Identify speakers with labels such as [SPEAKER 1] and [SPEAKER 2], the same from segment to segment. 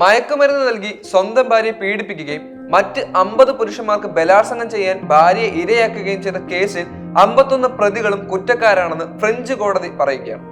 [SPEAKER 1] മയക്കുമരുന്ന് നൽകി സ്വന്തം ഭാര്യയെ പീഡിപ്പിക്കുകയും മറ്റ് അമ്പത് പുരുഷന്മാർക്ക് ബലാത്സംഗം ചെയ്യാൻ ഭാര്യയെ ഇരയാക്കുകയും ചെയ്ത കേസിൽ അമ്പത്തൊന്ന് പ്രതികളും കുറ്റക്കാരാണെന്ന് ഫ്രഞ്ച് കോടതി പറയുകയാണ്.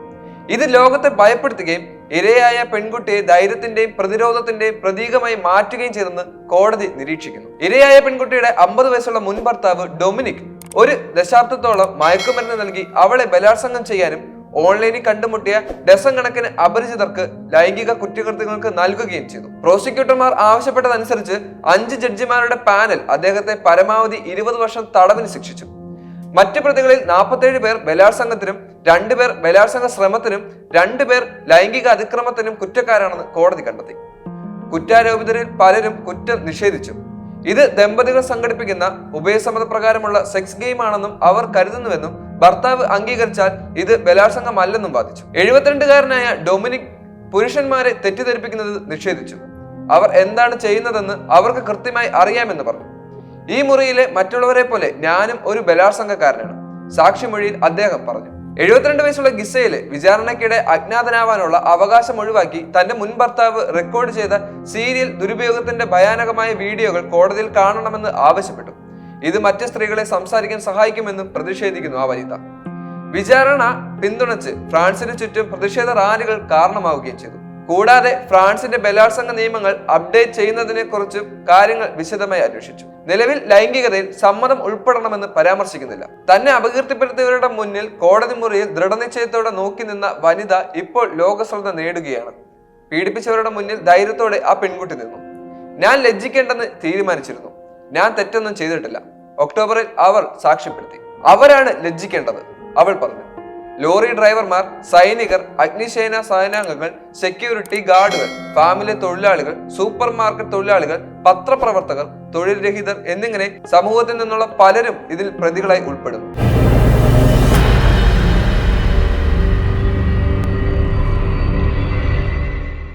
[SPEAKER 1] ഇത് ലോകത്തെ ഭയപ്പെടുത്തുകയും ഇരയായ പെൺകുട്ടിയെ ധൈര്യത്തിന്റെയും പ്രതിരോധത്തിന്റെയും പ്രതീകമായി മാറ്റുകയും ചെയ്തെന്ന് കോടതി നിരീക്ഷിക്കുന്നു. ഇരയായ പെൺകുട്ടിയുടെ അമ്പത് വയസ്സുള്ള മുൻ ഭർത്താവ് ഡൊമിനിക് ഒരു ദശാബ്ദത്തോളം മയക്കുമരുന്ന് നൽകി അവളെ ബലാത്സംഗം ചെയ്യാനും ഓൺലൈനിൽ കണ്ടുമുട്ടിയ ഡസൻ കണക്കിന് അപരിചിതർക്ക് ലൈംഗിക കുറ്റകൃത്യങ്ങൾക്ക് നൽകുകയും ചെയ്തു. പ്രോസിക്യൂട്ടർമാർ ആവശ്യപ്പെട്ടതനുസരിച്ച് അഞ്ച് ജഡ്ജിമാരുടെ പാനൽ അദ്ദേഹത്തെ പരമാവധി ഇരുപത് വർഷം തടവിന് ശിക്ഷിച്ചു. മറ്റു പ്രതികളിൽ നാൽപ്പത്തേഴ് പേർ ബലാത്സംഗത്തിനും രണ്ടുപേർ ബലാത്സംഗ ശ്രമത്തിനും രണ്ടുപേർ ലൈംഗിക അതിക്രമത്തിനും കുറ്റക്കാരാണെന്ന് കോടതി കണ്ടെത്തി. കുറ്റാരോപിതരിൽ പലരും കുറ്റം നിഷേധിച്ചു. ഇത് ദമ്പതികൾ സംഘടിപ്പിക്കുന്ന ഉഭയസമ്മത പ്രകാരമുള്ള സെക്സ് ഗെയിം ആണെന്നും അവർ കരുതുന്നുവെന്നും ഭർത്താവ് അംഗീകരിച്ചാൽ ഇത് ബലാത്സംഗമല്ലെന്നും വാദിച്ചു. എഴുപത്തിരണ്ടുകാരനായ ഡൊമിനിക് പുരുഷന്മാരെ തെറ്റിദ്ധരിപ്പിക്കുന്നത് നിഷേധിച്ചു. അവർ എന്താണ് ചെയ്യുന്നതെന്ന് അവർക്ക് കൃത്യമായി അറിയാമെന്ന് പറഞ്ഞു. ഈ മുറിയിലെ മറ്റുള്ളവരെ പോലെ ഞാനും ഒരു ബലാത്സംഗക്കാരനാണ് സാക്ഷിമൊഴിയിൽ അദ്ദേഹം പറഞ്ഞു. എഴുപത്തിരണ്ട് വയസ്സുള്ള ഗിസയിലെ വിചാരണയ്ക്കിടെ അജ്ഞാതനാവാനുള്ള അവകാശം ഒഴിവാക്കി തന്റെ മുൻ ഭർത്താവ് റെക്കോർഡ് ചെയ്ത സീരിയൽ ദുരുപയോഗത്തിന്റെ ഭയാനകമായ വീഡിയോകൾ കോടതിയിൽ കാണണമെന്ന് ആവശ്യപ്പെട്ടു. ഇത് മറ്റ് സ്ത്രീകളെ സംസാരിക്കാൻ സഹായിക്കുമെന്നും പ്രതിഷേധിക്കുന്നു ആ വനിത. വിചാരണ പിന്തുണച്ച് ഫ്രാൻസിന് ചുറ്റും പ്രതിഷേധ റാലികൾ കാരണമാവുകയും ചെയ്തു. കൂടാതെ ഫ്രാൻസിന്റെ ബലാത്സംഗ നിയമങ്ങൾ അപ്ഡേറ്റ് ചെയ്യുന്നതിനെ കുറിച്ചും കാര്യങ്ങൾ വിശദമായി അന്വേഷിച്ചു. നിലവിൽ ലൈംഗികതയിൽ സമ്മതം ഉൾപ്പെടണമെന്ന് പരാമർശിക്കുന്നില്ല. തന്നെ അപകീർത്തിപ്പെടുത്തിയവരുടെ മുന്നിൽ കോടതി മുറിയിൽ ദൃഢനിശ്ചയത്തോടെ നോക്കി നിന്ന വനിത ഇപ്പോൾ ലോകശ്രദ്ധ നേടുകയാണ്. പീഡിപ്പിച്ചവരുടെ മുന്നിൽ ധൈര്യത്തോടെ ആ പെൺകുട്ടി നിന്നു. ഞാൻ ലജ്ജിക്കേണ്ടെന്ന് തീരുമാനിച്ചിരുന്നു. ഞാൻ തെറ്റൊന്നും ചെയ്തിട്ടില്ല. ഒക്ടോബറിൽ അവർ സാക്ഷ്യപ്പെടുത്തി. അവരാണ് ലജ്ജിക്കേണ്ടത് അവൾ പറഞ്ഞു. ലോറി ഡ്രൈവർമാർ സൈനികർ അഗ്നിശേന സേനാംഗങ്ങൾ സെക്യൂരിറ്റി ഗാർഡുകൾ ഫാമിലി തൊഴിലാളികൾ സൂപ്പർ മാർക്കറ്റ് തൊഴിലാളികൾ പത്രപ്രവർത്തകർ തൊഴിൽ രഹിതർ എന്നിങ്ങനെ സമൂഹത്തിൽ നിന്നുള്ള പലരും ഇതിൽ പ്രതികളായി ഉൾപ്പെടുന്നു.